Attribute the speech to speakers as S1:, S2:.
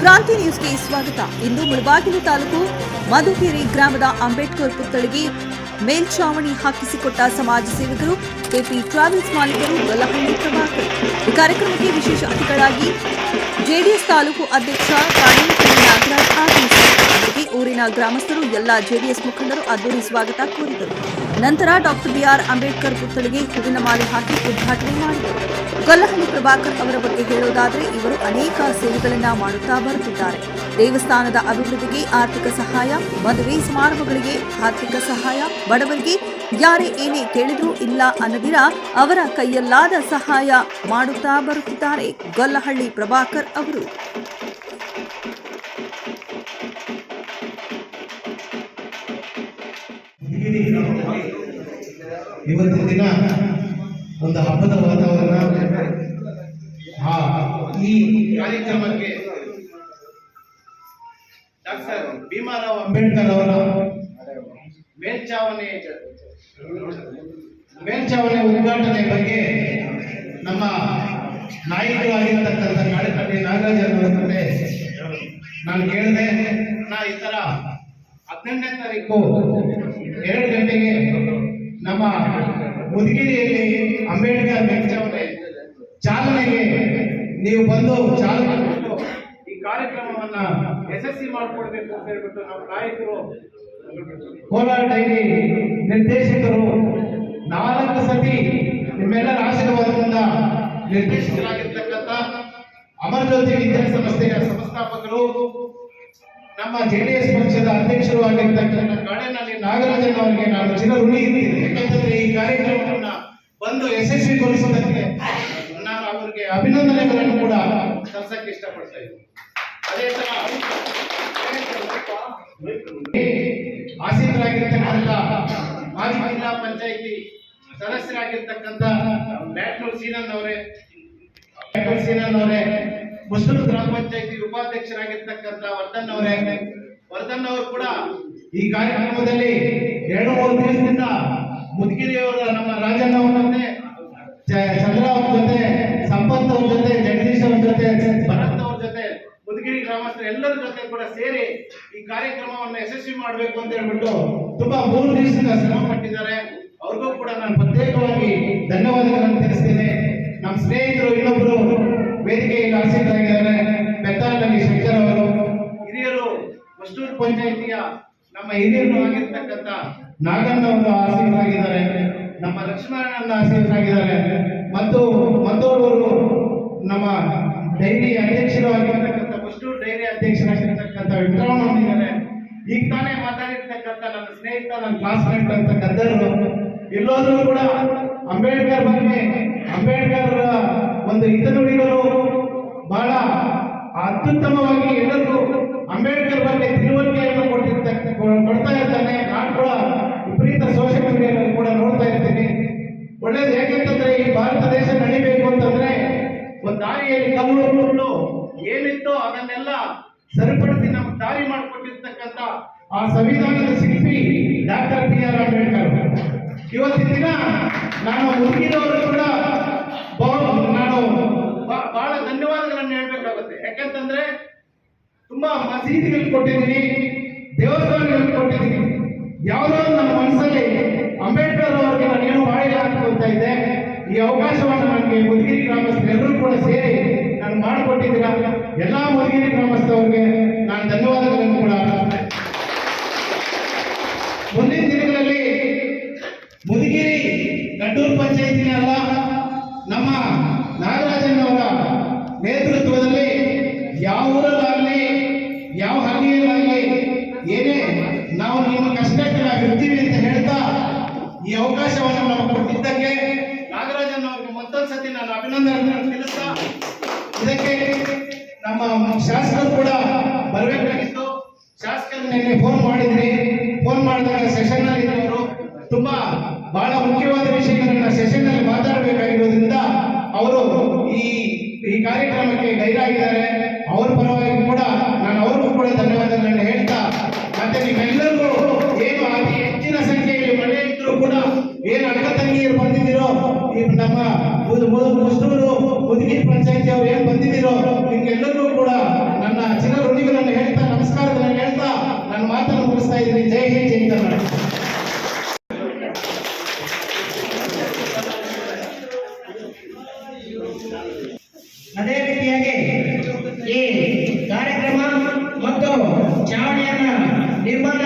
S1: ಕ್ರಾಂತಿ ನ್ಯೂಸ್ಗೆ ಸ್ವಾಗತ. ಇಂದು ಮುಳಬಾಗಿಲು ತಾಲೂಕು ಮಧುಗಿರಿ ಗ್ರಾಮದ ಅಂಬೇಡ್ಕರ್ ಪುತ್ಥಳಿಗೆ ಮೇಲ್ಛಾವಣಿ ಹಾಕಿಸಿಕೊಟ್ಟ ಸಮಾಜ ಸೇವಕರು, ಕೆಪಿ ಟ್ರಾವೆಲ್ಸ್ ಮಾಲೀಕರು ಗೊಲ್ಲಹಳ್ಳಿ ಪ್ರಭಾಕರ್ ಈ ಕಾರ್ಯಕ್ರಮಕ್ಕೆ ವಿಶೇಷ ಅತಿಥಿಗಳಾಗಿ ಜೆಡಿಎಸ್ ತಾಲೂಕು ಅಧ್ಯಕ್ಷ ನಾಗರಾಜ್ ಆಗಮಿಸಿದರು ಅವರಿಗೆ ಊರಿನ ಗ್ರಾಮಸ್ಥರು ಎಲ್ಲ ಜೆಡಿಎಸ್ ಮುಖಂಡರು ಅದ್ದೂರಿ ಸ್ವಾಗತ ಕೋರಿದರು. ನಂತರ ಡಾಕ್ಟರ್ ಬಿಆರ್ ಅಂಬೇಡ್ಕರ್ ಪುತ್ಥಳಿಗೆ ಹೂವಿನ ಮಾಲೆ ಹಾಕಿ ಉದ್ಘಾಟನೆ ಮಾಡಿದರು. ಗೊಲ್ಲಹಳ್ಳಿ ಪ್ರಭಾಕರ್ ಅವರ ಬಗ್ಗೆ ಹೇಳೋದಾದರೆ ಇವರು ಅನೇಕ ಸೇವೆಗಳನ್ನು ಮಾಡುತ್ತಾ ಬರುತ್ತಿದ್ದಾರೆ. ದೇವಸ್ಥಾನದ ಅಭಿವೃದ್ಧಿಗೆ ಆರ್ಥಿಕ ಸಹಾಯ, ಮದುವೆ ಸಮಾರಂಭಗಳಿಗೆ ಆರ್ಥಿಕ ಸಹಾಯ, ಬಡವರಿಗೆ ಯಾರೇ ಏನೇ ಕೇಳಿದ್ರೂ ಇಲ್ಲ ಅನ್ನದಿರ ಅವರ ಕೈಯಲ್ಲಾದ ಸಹಾಯ ಮಾಡುತ್ತಾ ಬರುತ್ತಿದ್ದಾರೆ ಗೊಲ್ಲಹಳ್ಳಿ ಪ್ರಭಾಕರ್ ಅವರು.
S2: ಇವತ್ತಿನ ದಿನ ಒಂದು ಹಬ್ಬದ ವಾತಾವರಣ. ಹಾ, ಈ ಕಾರ್ಯಕ್ರಮಕ್ಕೆ ಡಾಕ್ಟರ್ ಭೀಮಾರಾವ್ ಅಂಬೇಡ್ಕರ್ ಅವರ ಮೇಲ್ಚಾವಣಿ ಮೇಲ್ಚಾವಣಿ ಉದ್ಘಾಟನೆ ಬಗ್ಗೆ ನಮ್ಮ ನಾಯಕರು ಆಗಿರ್ತಕ್ಕಂಥ ಕಾಳಿಕಟ್ಟಿ ನಾಗರಾಜ್ ಅವರ ನಾನು ಕೇಳಿದೆ, ನಾ ಈ ತರ ಹದಿನೆಂಟನೇ ತಾರೀಕು ಎರಡು ಗಂಟೆಗೆ ನಮ್ಮ ಮುದುಗಿರಿಯಲ್ಲಿ ಅಂಬೇಡ್ಕರ್ ಮೇಲ್ಚಾವಣೆ ಚಾಲನೆಗೆ ನೀವು ಬಂದು ಚಾಲನೆ ಕೊಟ್ಟು ಈ ಕಾರ್ಯಕ್ರಮವನ್ನ ಯಶಸ್ವಿ ಮಾಡಿಕೊಡ್ಬೇಕು ಅಂತ ಹೇಳ್ಬಿಟ್ಟು ನಮ್ಮ ನಾಯಕರು, ಕೋಲಾರ ಡೈರಿ ನಿರ್ದೇಶಕರು ನಾಲ್ಕು ಸತಿ ನಿಮ್ಮೆಲ್ಲರ ಆಶೀರ್ವಾದದಿಂದ ನಿರ್ದೇಶಕರಾಗಿರ್ತಕ್ಕಂಥ ಅಮರಜ್ಯೋತಿ ವಿದ್ಯಾಸಂಸ್ಥೆಯ ಸಂಸ್ಥಾಪಕರು ನಮ್ಮ ಜೆ ಡಿ ಎಸ್ ಪಕ್ಷದ ಅಧ್ಯಕ್ಷರು ಆಗಿರ್ತಕ್ಕಂಥ ನಾಗರಾಜನ್ ಅವರಿಗೆ ನಾನು ಚಿರ ಋಣಿ ಇದ್ದೀನಿ ಯಾಕಂತಂದ್ರೆ ಈ ಕಾರ್ಯಕ್ರಮವನ್ನ ಬಂದು ಯಶಸ್ವಿಗೊಳಿಸೋದಕ್ಕೆ ನಾನು ಅವರಿಗೆ ಅಭಿನಂದನೆಗಳನ್ನು ಕೂಡ ಸಲ್ಲಿಸಕ್ಕೆ ಇಷ್ಟಪಡ್ತಾ ಇದ್ದೀನಿ. ಅದೇ ತರ ಆಸೀನರಾಗಿರ್ತಕ್ಕಂಥ ಮಾಜಿ ಜಿಲ್ಲಾ ಪಂಚಾಯಿತಿ ಸದಸ್ಯರಾಗಿರ್ತಕ್ಕಂಥ ಬ್ಯಾಟ್ನೂರ್ ಸೀನನ್ ಅವರೇ ಬ್ಯಾಟ್ನೂರ್ ಸೀನನ್ ಅವರೇ ಮುಸ್ಲಿಂ ಗ್ರಾಮ ಪಂಚಾಯಿತಿ ಉಪಾಧ್ಯಕ್ಷರಾಗಿರ್ತಕ್ಕಂಥ ವರ್ಧನ್ ಅವರೇ. ವರ್ಧನ್ ಅವರು ಕೂಡ ಈ ಕಾರ್ಯಕ್ರಮದಲ್ಲಿ ಎರಡು ಮೂರು ದಿವಸದಿಂದ ಮುದ್ಗಿರಿಯವರ ನಮ್ಮ ರಾಜಣ್ಣ ಅವರಂತೆ ಚ- ಚಂದ್ರ ಅವ್ರ ಜೊತೆ, ಸಂಪತ್ ಅವ್ರ ಜೊತೆ, ಜಗದೀಶ್ ಅವ್ರ ಜೊತೆ, ಭರತ್ ಅವ್ರ ಜೊತೆ, ಮುದ್ಗಿರಿ ಗ್ರಾಮಸ್ಥರು ಎಲ್ಲರ ಜೊತೆ ಕೂಡ ಸೇರಿ ಈ ಕಾರ್ಯಕ್ರಮವನ್ನು ಯಶಸ್ವಿ ಮಾಡಬೇಕು ಅಂತ ಹೇಳ್ಬಿಟ್ಟು ತುಂಬಾ ಮೂರು ದಿವಸದಿಂದ ಶ್ರಮ ಪಟ್ಟಿದ್ದಾರೆ. ಅವ್ರಿಗೂ ಕೂಡ ನಾನು ಪ್ರತ್ಯೇಕವಾಗಿ ಧನ್ಯವಾದಗಳನ್ನು ತಿಳಿಸ್ತೇನೆ. ನಮ್ಮ ಸ್ನೇಹಿತರು ಇನ್ನೊಬ್ರು ವೇದಿಕೆಯಲ್ಲಿ ಆಸೀನರಾಗಿದ್ದಾರೆ ಬೆತ್ತಾಳದಲ್ಲಿ ಶಂಕರ್ ಅವರು. ಹಿರಿಯರು ಮಸ್ತೂರು ಪಂಚಾಯಿತಿಯ ನಮ್ಮ ಹಿರಿಯರು ಆಗಿರ್ತಕ್ಕಂಥ ನಾಗಣ್ಣ ಅವರು ಆಸೀನರಾಗಿದ್ದಾರೆ ನಮ್ಮ ಲಕ್ಷ್ಮಣ ಆಸೀನರಾಗಿದ್ದಾರೆ ಮತ್ತು ಮತ್ತೋರ್ವರು ನಮ್ಮ ಡೈರಿ ಅಧ್ಯಕ್ಷರು ಆಗಿರ್ತಕ್ಕಂಥ ಮಸ್ತೂರು ಡೈರಿ ಅಧ್ಯಕ್ಷರಾಗಿರ್ತಕ್ಕಂಥ ವಿಕ್ರಮಣ್ಣ ಇದ್ದಾರೆ. ಈಗ ತಾನೇ ಮಾತಾಡಿರ್ತಕ್ಕಂಥ ನನ್ನ ಸ್ನೇಹಿತ, ನನ್ನ ಕ್ಲಾಸ್ಮೇಟ್ ಅಂತ ಗದ್ದರು ಎಲ್ಲೋದ್ರೂ ಕೂಡ ಅಂಬೇಡ್ಕರ್ ಬಗ್ಗೆ, ಅಂಬೇಡ್ಕರ್ ಒಂದು ಬಹಳ ಅತ್ಯುತ್ತಮವಾಗಿ ಎಲ್ಲರಿಗೂ ಅಂಬೇಡ್ಕರ್ ಬಗ್ಗೆ ತಿಳುವಳಿಕೆಯನ್ನು ಕೊಟ್ಟಿರ್ತಕ್ಕ ಕೊಡ್ತಾ ಇರ್ತಾನೆ. ನಾನು ಕೂಡ ವಿಪರೀತ ಸೋಷಿಯಲ್ ಮೀಡಿಯಾದಲ್ಲಿ ಕೂಡ ನೋಡ್ತಾ ಇರ್ತೀನಿ. ಒಳ್ಳೇದು ಯಾಕೆಂತಂದ್ರೆ ಈ ಭಾರತ ದೇಶ ನಡಿಬೇಕು ಅಂತಂದ್ರೆ ಒಂದು ದಾರಿಯಲ್ಲಿ ಕಲ್ಲು ಏನಿತ್ತೋ ಅದನ್ನೆಲ್ಲ ಸರಿಪಡಿಸಿ ನಮ್ಗೆ ದಾರಿ ಮಾಡಿಕೊಟ್ಟಿರ್ತಕ್ಕಂಥ ಆ ಸಂವಿಧಾನದ ಶಿಲ್ಪಿ ಡಾಕ್ಟರ್ ಬಿ ಆರ್ ಅಂಬೇಡ್ಕರ್. ಇವತ್ತಿನ ದಿನ ನಾನು ಮುಗಿದವರು ಕೂಡ ಬಹು- ನಾನು ಬ- ಬಹಳ ಧನ್ಯವಾದಗಳನ್ನು ಹೇಳ್ಬೇಕಾಗುತ್ತೆ ಯಾಕಂತಂದ್ರೆ ತುಂಬಾ ಮಸೀದಿಗಳು ಕೊಟ್ಟಿದ್ದೀನಿ, ದೇವಸ್ಥಾನಗಳಿಗೆ ಕೊಟ್ಟಿದ್ದೀನಿ. ಯಾವುದೋ ನನ್ನ ಮನಸ್ಸಲ್ಲಿ ಅಂಬೇಡ್ಕರ್ ಅವರಿಗೆ ನಾನು ಏನು ಮಾಡಿಲ್ಲ ಹೇಳ್ತಾ ಇದ್ದೆ ಈ ಅವಕಾಶವನ್ನು ನನಗೆ ಮುದಗಿರಿ ಗ್ರಾಮಸ್ಥರೆಲ್ಲರೂ ಕೂಡ ಸೇರಿ ನಾನು ಮಾಡಿಕೊಟ್ಟಿದ್ದೀರಾ. ಎಲ್ಲ ಮುದಗಿರಿ ಗ್ರಾಮಸ್ಥವ್ರಿಗೆ ನಾನು ಧನ್ಯವಾದಗಳನ್ನು ಅವಕಾಶವನ್ನು ನಮಗೆ ಕೊಟ್ಟಿದ್ದಕ್ಕೆ ನಾಗರಾಜನ್ ಅವರಿಗೆ ಮತ್ತೊಂದು ಸತಿ ನಾನು ಅಭಿನಂದನೆಗಳನ್ನು ತಿಳಿಸ್ತಾ ಇದಕ್ಕೆ ನಮ್ಮ ಶಾಸಕರು ಕೂಡ ಬರಬೇಕಾಗಿತ್ತು. ಶಾಸಕರು ನಿನ್ನೆ ಫೋನ್ ಮಾಡಿದ್ರಿ. ಫೋನ್ ಮಾಡಿದಾಗ ಸೆಷನ್ನಲ್ಲಿ ಇದ್ದವರು ತುಂಬಾ ಬಹಳ ಮುಖ್ಯವಾದ ವಿಷಯಗಳನ್ನ ಸೆಷನ್ನಲ್ಲಿ ಮಾತಾಡಬೇಕಾಗಿರೋದ್ರಿಂದ ಅವರು ಈ ಕಾರ್ಯಕ್ರಮಕ್ಕೆ ಗೈರಾಗಿದ್ದಾರೆ. ಮುಸ್ಲಿಮರು ಮುದುಗಿ ಪಂಚಾಯತಿ ಅವ್ರು ಏನ್ ಬಂದಿದ್ದೀರೋ ನಿಮ್ಗೆಲ್ಲರೂ ಕೂಡ ನನ್ನ ಚಿನ್ನ ಋಣಿಗಳನ್ನು ಹೇಳ್ತಾ, ನಮಸ್ಕಾರಗಳನ್ನು ಹೇಳ್ತಾ ನನ್ನ ಮಾತನ್ನು ಮುಗಿಸ್ತಾ ಇದ್ದೀನಿ. ಜೈ ಹಿಂದ್, ಜೈ ಕರ್ನಾಟಕ. ಅದೇ ರೀತಿಯಾಗಿ ಈ ಕಾರ್ಯಕ್ರಮ ಮತ್ತು
S3: ಚಾವಣಿಯನ್ನ ನಿರ್ಮಾಣ